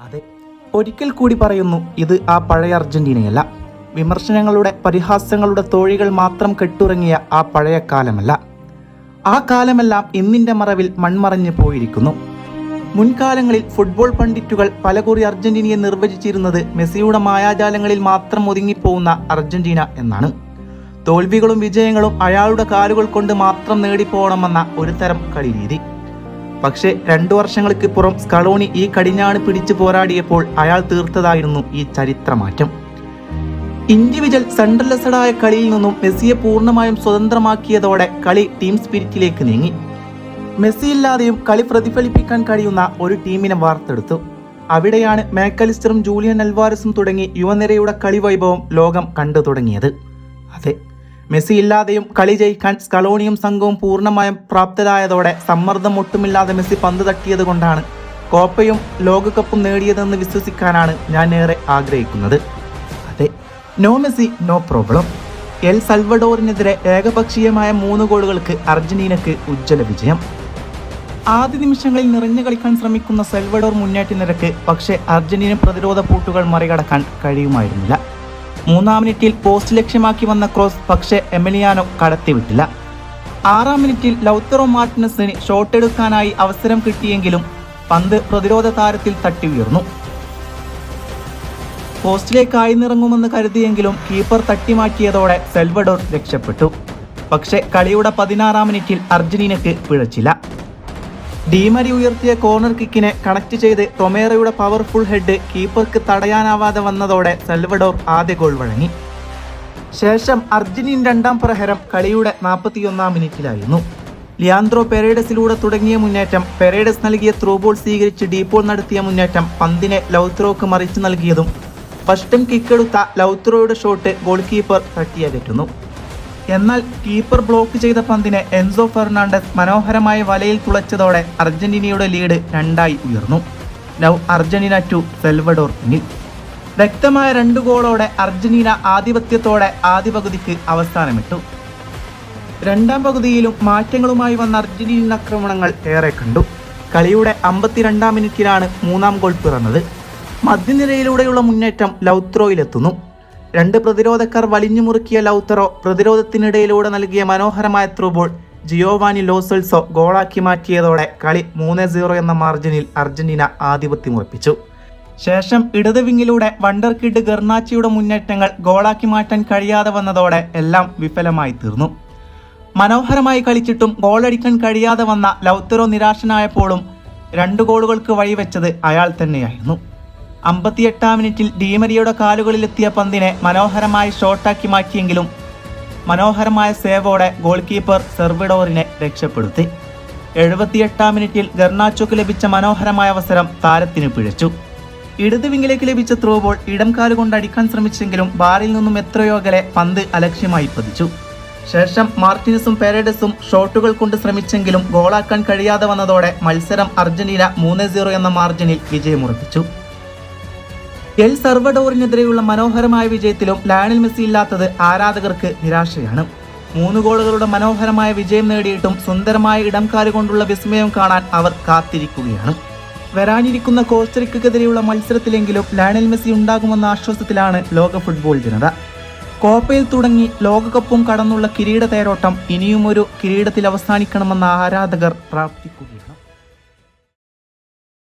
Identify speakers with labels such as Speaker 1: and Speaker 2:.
Speaker 1: അതെ. ഒരിക്കൽ കൂടി പറയുന്നു ഇത് ആ പഴയ അർജന്റീനയല്ല. വിമർശനങ്ങളുടെ പരിഹാസങ്ങളുടെ തോഴികൾ മാത്രം കെട്ടുറങ്ങിയ ആ പഴയ കാലമല്ല. ആ കാലമെല്ലാം ഇന്നിന്റെ മറവിൽ മൺമറഞ്ഞു പോയിരിക്കുന്നു. മുൻകാലങ്ങളിൽ ഫുട്ബോൾ പണ്ഡിറ്റുകൾ പലകുറി അർജന്റീനയെ നിർവചിച്ചിരുന്നത് മെസ്സിയുടെ മായാജാലങ്ങളിൽ മാത്രം ഒതുങ്ങിപ്പോകുന്ന അർജന്റീന എന്നാണ്. തോൽവികളും വിജയങ്ങളും അയാളുടെ കാലുകൾ കൊണ്ട് മാത്രം നേടിപ്പോകണമെന്ന ഒരു തരം കളിരീതി. പക്ഷേ രണ്ടു വർഷങ്ങൾക്കിപ്പുറം സ്കളോണി ഈ കടിഞ്ഞാണ് പിടിച്ചു പോരാടിയപ്പോൾ അയാൾ തീർത്തതായിരുന്നു ഈ ചരിത്രമാറ്റം. ഇൻഡിവിജ്വൽ സെൻട്രലസഡായ കളിയിൽ നിന്നും മെസ്സിയെ പൂർണമായും സ്വതന്ത്രമാക്കിയതോടെ കളി ടീം സ്പിരിറ്റിലേക്ക് നീങ്ങി. മെസ്സി ഇല്ലാതെയും കളി പ്രതിഫലിപ്പിക്കാൻ കഴിയുന്ന ഒരു ടീമിനെ വാർത്തെടുത്തു. അവിടെയാണ് മേക്കലിസ്റ്ററും ജൂലിയൻ അൽവാരസും തുടങ്ങി യുവനിരയുടെ കളി വൈഭവം ലോകം കണ്ടു തുടങ്ങിയത്. അതെ മെസ്സി ഇല്ലാതെയും കളി ജയിക്കാൻ സ്കലോണിയും സംഘവും പൂർണമായും പ്രാപ്തരായതോടെ സമ്മർദ്ദം ഒട്ടുമില്ലാതെ മെസ്സി പന്ത് തട്ടിയത് കൊണ്ടാണ് കോപ്പയും ലോകകപ്പും നേടിയതെന്ന് വിശ്വസിക്കാനാണ് ഞാൻ ഏറെ ആഗ്രഹിക്കുന്നത്. അതെ നോ മെസ്സി നോ പ്രോബ്ലം. എൽ സൽവഡോറിനെതിരെ ഏകപക്ഷീയമായ മൂന്ന് ഗോളുകൾക്ക് അർജന്റീനക്ക് ഉജ്ജ്വല വിജയം. ആദ്യ നിമിഷങ്ങളിൽ നിറഞ്ഞു കളിക്കാൻ ശ്രമിക്കുന്ന സെൽവഡോർ മുന്നേറ്റ നിരക്ക് പക്ഷേ അർജന്റീന പ്രതിരോധ പൂട്ടുകൾ മറികടക്കാൻ കഴിയുമായിരുന്നില്ല. മൂന്നാം മിനിറ്റിൽ പോസ്റ്റ് ലക്ഷ്യമാക്കി വന്ന ക്രോസ് പക്ഷേ എമിലിയാനോ കടത്തിവിട്ടില്ല. ആറാം മിനിറ്റിൽ ലൗത്തറോ മാർട്ടിനസിന് ഷോട്ട് എടുക്കാനായി അവസരം കിട്ടിയെങ്കിലും പന്ത് പ്രതിരോധ താരത്തിൽ തട്ടി ഉയർന്നു പോസ്റ്റിലേക്ക് ആയിന്നിറങ്ങുമെന്ന് കരുതിയെങ്കിലും കീപ്പർ തട്ടിമാറ്റിയതോടെ സെൽവഡോർ രക്ഷപ്പെട്ടു. പക്ഷേ കളിയുടെ പതിനാറാം മിനിറ്റിൽ അർജന്റീനയ്ക്ക് പിഴച്ചില്ല. ഡീമരി ഉയർത്തിയ കോർണർ കിക്കിനെ കണക്ട് ചെയ്ത് ടൊമേറയുടെ പവർഫുൾ ഹെഡ് കീപ്പർക്ക് തടയാനാവാതെ വന്നതോടെ സെൽവഡോർ ആദ്യ ഗോൾ വഴങ്ങി. ശേഷം അർജന്റീൻ രണ്ടാം പ്രഹരം കളിയുടെ നാൽപ്പത്തിയൊന്നാം മിനിറ്റിലായിരുന്നു ലിയാൻഡ്രോ പെരേഡസിലൂടെ തുടങ്ങിയ മുന്നേറ്റം പെരേഡസ് നൽകിയ ത്രൂ ബോൾ സ്വീകരിച്ച് ഡീപോൾ നടത്തിയ മുന്നേറ്റം പന്തിനെ ലൗത്രോക്ക് മറിച്ചു നൽകിയതും ഫസ്റ്റും കിക്കെടുത്ത ലൗത്രോയുടെ ഷോട്ട് ഗോൾ കീപ്പർ തട്ടിയകറ്റുന്നു. എന്നാൽ കീപ്പർ ബ്ലോക്ക് ചെയ്ത പന്തിനെ എൻസോ ഫെർണാണ്ടസ് മനോഹരമായ വലയിൽ തുളച്ചതോടെ അർജന്റീനയുടെ ലീഡ് രണ്ടായി ഉയർന്നു. നൗ അർജന്റീന ടു സെൽവഡോർ പിന്നിൽ. വ്യക്തമായ രണ്ട് ഗോളോടെ അർജന്റീന ആധിപത്യത്തോടെ ആദ്യ പകുതിക്ക് അവസാനമിട്ടു. രണ്ടാം പകുതിയിലും മാറ്റങ്ങളുമായി വന്ന അർജന്റീനൻ ആക്രമണങ്ങൾ ഏറെ കണ്ടു. കളിയുടെ അമ്പത്തിരണ്ടാം മിനിറ്റിലാണ് മൂന്നാം ഗോൾ പിറന്നത്. മധ്യനിരയിലൂടെയുള്ള മുന്നേറ്റം ലൗത്രോയിലെത്തുന്നു രണ്ട് പ്രതിരോധക്കാർ വലിഞ്ഞു മുറുക്കിയ ലൗത്തറോ പ്രതിരോധത്തിനിടയിലൂടെ നൽകിയ മനോഹരമായ ത്രൂബോൾ ജിയോവാനി ലോസൽസോ ഗോളാക്കി മാറ്റിയതോടെ കളി മൂന്ന് സീറോ എന്ന മാർജിനിൽ അർജന്റീന ആധിപത്യം ഉറപ്പിച്ചു. ശേഷം ഇടത് വിങ്ങിലൂടെ വണ്ടർ കിഡ് ഗർണാച്ചിയുടെ മുന്നേറ്റങ്ങൾ ഗോളാക്കി മാറ്റാൻ കഴിയാതെ വന്നതോടെ എല്ലാം വിഫലമായി തീർന്നു. മനോഹരമായി കളിച്ചിട്ടും ഗോളടിക്കാൻ കഴിയാതെ വന്ന ലൗത്തറോ നിരാശനായപ്പോഴും രണ്ട് ഗോളുകൾക്ക് വഴിവെച്ചത് അയാൾ തന്നെയായിരുന്നു. അമ്പത്തിയെട്ടാം മിനിറ്റിൽ ഡീമരിയുടെ കാലുകളിലെത്തിയ പന്തിനെ മനോഹരമായി ഷോട്ടാക്കി മാറ്റിയെങ്കിലും മനോഹരമായ സേവോടെ ഗോൾ കീപ്പർ സെർവിഡോറിനെ രക്ഷപ്പെടുത്തി. എഴുപത്തിയെട്ടാം മിനിറ്റിൽ ഗർണാച്ചോക്ക് ലഭിച്ച മനോഹരമായ അവസരം താരത്തിന് പിഴച്ചു. ഇടത് വിങ്ങിലേക്ക് ലഭിച്ച ത്രോ ബോൾ ഇടം കാലുകൊണ്ട് അടിക്കാൻ ശ്രമിച്ചെങ്കിലും ബാറിൽ നിന്നും എത്രയോ അകലെ പന്ത് അലക്ഷ്യമായി പതിച്ചു. ശേഷം മാർട്ടിനസും പെരേഡസും ഷോട്ടുകൾ കൊണ്ട് ശ്രമിച്ചെങ്കിലും ഗോളാക്കാൻ കഴിയാതെ വന്നതോടെ മത്സരം അർജന്റീന മൂന്ന് സീറോ എന്ന മാർജിനിൽ വിജയമുറപ്പിച്ചു. എൽ സർവഡോറിനെതിരെയുള്ള മനോഹരമായ വിജയത്തിലും ലയണൽ മെസ്സി ഇല്ലാത്തത് ആരാധകർക്ക് നിരാശയാണ്. മൂന്ന് ഗോളുകളുടെ മനോഹരമായ വിജയം നേടിയിട്ടും സുന്ദരമായ ഇടംകാൽ കൊണ്ടുള്ള വിസ്മയം കാണാൻ അവർ കാത്തിരിക്കുകയാണ്. വരാനിരിക്കുന്ന കോസ്റ്ററിക്കെതിരെയുള്ള മത്സരത്തിലെങ്കിലും ലയണൽ മെസ്സി ഉണ്ടാകുമെന്ന ആശ്വാസത്തിലാണ് ലോക ഫുട്ബോൾ ജനത. കോപ്പയിൽ തുടങ്ങി ലോകകപ്പും കടന്നുള്ള കിരീട തേരോട്ടം ഇനിയുമൊരു കിരീടത്തിൽ അവസാനിക്കണമെന്ന ആരാധകർ പ്രാർത്ഥിക്കുന്നു.